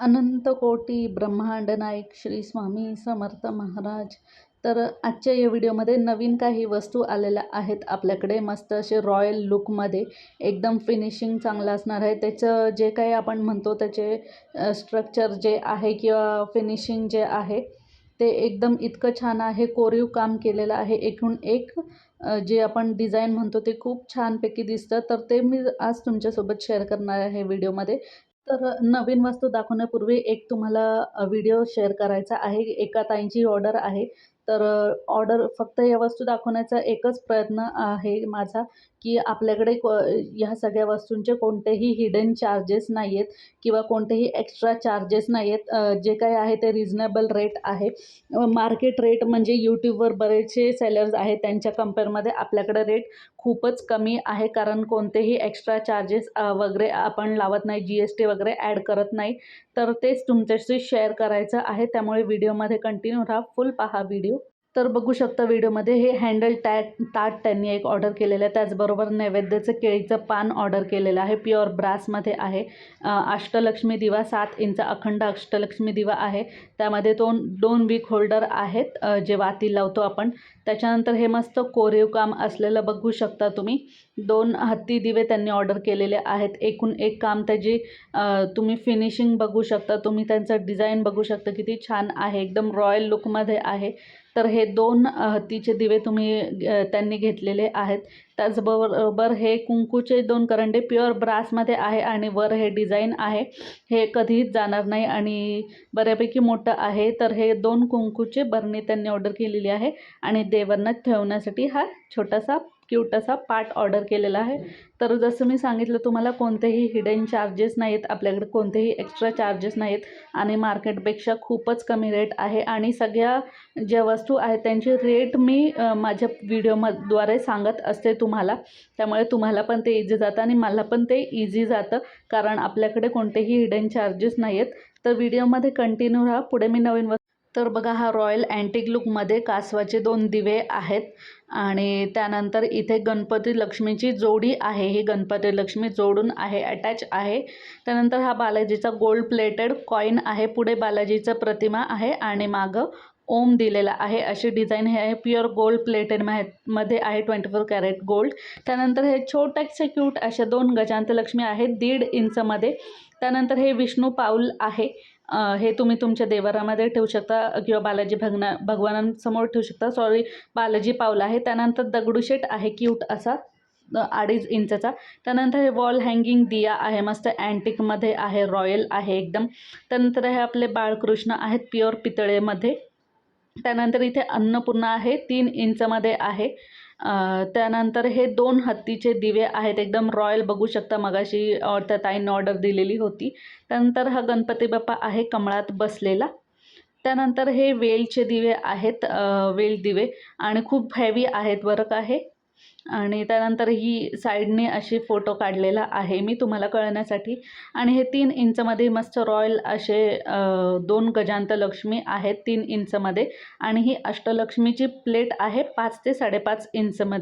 अनंत कोटी ब्रह्मांड नायक श्री स्वामी समर्थ महाराज. तर आजच्या या व्हिडिओमध्ये नवीन काही वस्तू आलेल्या आहेत आपल्याकडे. मस्त असे रॉयल लुकमध्ये. एकदम फिनिशिंग चांगलं असणार आहे. त्याचं जे काही आपण म्हणतो त्याचे स्ट्रक्चर जे आहे किंवा फिनिशिंग जे आहे ते एकदम इतकं छान आहे. कोरीव काम केलेलं आहे. एकूण एक जे आपण डिझाईन म्हणतो ते खूप छानपैकी दिसतं. तर ते मी आज तुमच्यासोबत शेअर करणार आहे व्हिडिओमध्ये. तर नवीन वस्तू दाखवण्यापूर्वी एक तुम्हाला व्हिडिओ शेअर करायचा आहे. एका ताईंची ऑर्डर आहे. तर ऑर्डर फक्त या वस्तू दाखवण्याचा एकच प्रयत्न आहे माझा की आपल्याकडे को ह्या सगळ्या वस्तूंचे कोणतेही हिडन चार्जेस नाही आहेत किंवा कोणतेही एक्स्ट्रा चार्जेस नाही आहेत जे काही आहे ते रिजनेबल रेट आहे. मार्केट रेट म्हणजे यूट्यूबवर बरेचसे सेलर्स आहेत त्यांच्या कम्पेअरमध्ये आपल्याकडे रेट खूपच कमी आहे कारण कोणतेही एक्स्ट्रा चार्जेस वगैरे आपण लावत नाही जी एस टी वगैरे ॲड करत नाही. तर तेच तुमच्याशी शेअर करायचं आहे. त्यामुळे व्हिडिओमध्ये कंटिन्यू राहा. फुल पहा व्हिडिओ तर बघू शकता व्हिडिओमध्ये हे हँडल टॅट ताट त्यांनी एक ऑर्डर केलेलं आहे. त्याचबरोबर नैवेद्याचं केळीचं पान ऑर्डर केलेलं आहे. प्युअर ब्रासमध्ये आहे. अष्टलक्ष्मी दिवा सात इंच अखंड अष्टलक्ष्मी दिवा आहे. त्यामध्ये दोन दोन वीक होल्डर आहेत जे वाती लावतो आपण. त्याच्यानंतर हे मस्त कोरीव काम असलेलं बघू शकता तुम्ही. दोन हत्ती दिवे त्यांनी ऑर्डर केलेले आहेत. एकूण एक काम त्याची तुम्ही फिनिशिंग बघू शकता. तुम्ही त्यांचं डिझाईन बघू शकता. किती छान आहे. एकदम रॉयल लुकमध्ये आहे. तर हे दोन हत्तीचे दिवे तुम्ही त्यांनी घेतलेले आहेत. त्याचबरोबर हे कुंकूचे दोन करंडे प्युअर ब्रासमध्ये आहे आणि वर हे डिझाईन आहे. हे कधीच जाणार नाही आणि बऱ्यापैकी मोठं आहे. तर हे दोन कुंकूचे बरणी त्यांनी ऑर्डर केलेली आहे. आणि देवांना ठेवण्यासाठी हा छोटासा क्यूट असा पार्ट ऑर्डर केलेला आहे. तर जसं मी सांगितलं तुम्हाला कोणतेही हिडन चार्जेस नाहीत आपल्याकडे कोणतेही एक्स्ट्रा चार्जेस नाहीत आणि मार्केटपेक्षा खूपच कमी रेट आहे. आणि सगळ्या ज्या वस्तू आहेत त्यांचे रेट मी माझ्या व्हिडिओमद्वारे सांगत असते तुम्हाला. त्यामुळे तुम्हाला पण ते इझी जातं आणि मला पण ते इझी जातं. कारण आपल्याकडे कोणतेही हिडन चार्जेस नाही आहेत तर व्हिडिओमध्ये कंटिन्यू राहा. पुढे मी नवीन वस्तू तर बघा हा रॉयल अँटिक लुकमध्ये कासवाचे दोन दिवे आहेत आणि त्यानंतर इथे गणपती लक्ष्मीची जोडी आहे. ही गणपती लक्ष्मी जोडून आहे अटॅच आहे. त्यानंतर हा बालाजीचा गोल्ड प्लेटेड कॉईन आहे. पुढे बालाजीचं प्रतिमा आहे आणि मागं ओम दिलेला आहे. अशी डिझाईन हे आहे. प्युअर गोल्ड प्लेटेडमध्ये आहे ट्वेंटी फोर कॅरेट गोल्ड त्यानंतर हे छोट्याचे क्यूट अशा दोन गजांत लक्ष्मी आहेत दीड इंचमध्ये त्यानंतर हे विष्णू पाऊल आहे. हे तुम्ही तुमच्या देवारामध्ये ठेवू शकता किंवा बालाजी भगना भगवानांसमोर ठेवू शकता. सॉरी बालाजी पाऊल आहे. त्यानंतर दगडूशेठ आहे क्यूट असा अडीच इंचचा. त्यानंतर हे वॉल हँगिंग दिया आहे. मस्त अँटिकमध्ये आहे रॉयल आहे एकदम. त्यानंतर हे आपले बाळकृष्ण आहेत प्युअर पितळेमध्ये. त्यानंतर इथे अन्नपूर्णा आहे तीन इंचमध्ये आहे. त्यानंतर हे दोन हत्तीचे दिवे आहेत. एकदम रॉयल बघू शकता मगाशी त्या ताईंनी ऑर्डर दिलेली होती. त्यानंतर हा गणपती बाप्पा आहे कमळात बसलेला. त्यानंतर हे वेलचे दिवे आहेत वेल दिवे. आणि खूप हेवी आहेत वर्क आहे आणि त्यानंतर ही साईडने अशी फोटो काढलेला आहे मी तुम्हाला कळण्यासाठी. आणि हे तीन इंचमध्ये मस्त रॉयल असे दोन गजांत लक्ष्मी आहेत तीन इंचमध्ये. आणि ही अष्टलक्ष्मीची प्लेट आहे पाच ते साडेपाच इंचमध्ये.